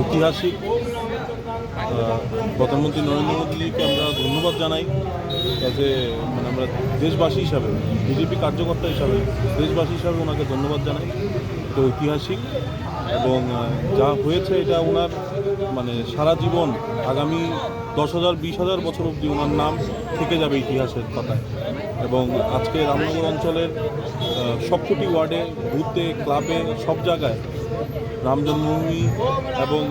ঐতিহাসিক প্রধানমন্ত্রী নরেন্দ্র মোদীকে আমরা ধন্যবাদ জানাই। যাতে মানে আমরা দেশবাসী হিসাবে, বিজেপি কার্যকর্তা হিসাবে দেশবাসী হিসাবে ওনাকে ধন্যবাদ জানাই। তো ঐতিহাসিক এবং যা হয়েছে এটা ওনার মানে সারা জীবন, আগামী দশ হাজার, বিশ হাজার বছর অবধি ওনার নাম থেকে যাবে ইতিহাসের পাতায়। এবং আজকে রামনগর অঞ্চলের সবকটি ওয়ার্ডে, বুথে, ক্লাবে, সব জায়গায় রাম জন্মভূমি এবং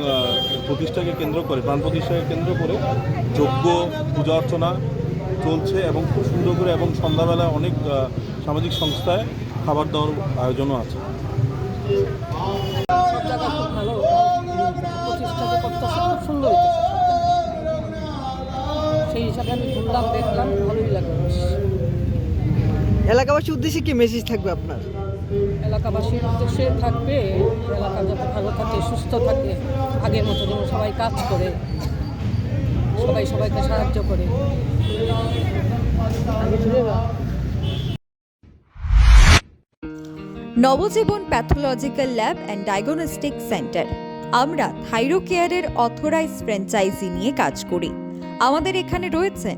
প্রতিষ্ঠাকে কেন্দ্র করে, প্রাণ প্রতিষ্ঠাকে কেন্দ্র করে যজ্ঞ, পূজা অর্চনা চলছে এবং খুব সুন্দর করে এবং সন্ধ্যাবেলা অনেক সামাজিক সংস্থায় খাবার দাওয়ার আয়োজনও আছে। ঘুরলাম দেখলাম ভালোই লাগল এলাকাবাসীর উদ্দেশ্যে কি মেসেজ থাকবে আপনার? এলাকাবাসীর উদ্দেশ্যে থাকবে এলাকা যাতে ভালো থাকে সুস্থ থাকে আগের মতো যেন সবাই কাজ করে সবাই সবাইকে সাহায্য করে। Nabajiban pathological lab and diagnostic centre. আমরা থাইরোকেয়ারের অথরাইজ ফ্র্যাঞ্চাইজি নিয়ে কাজ করি। আমাদের এখানে রয়েছেন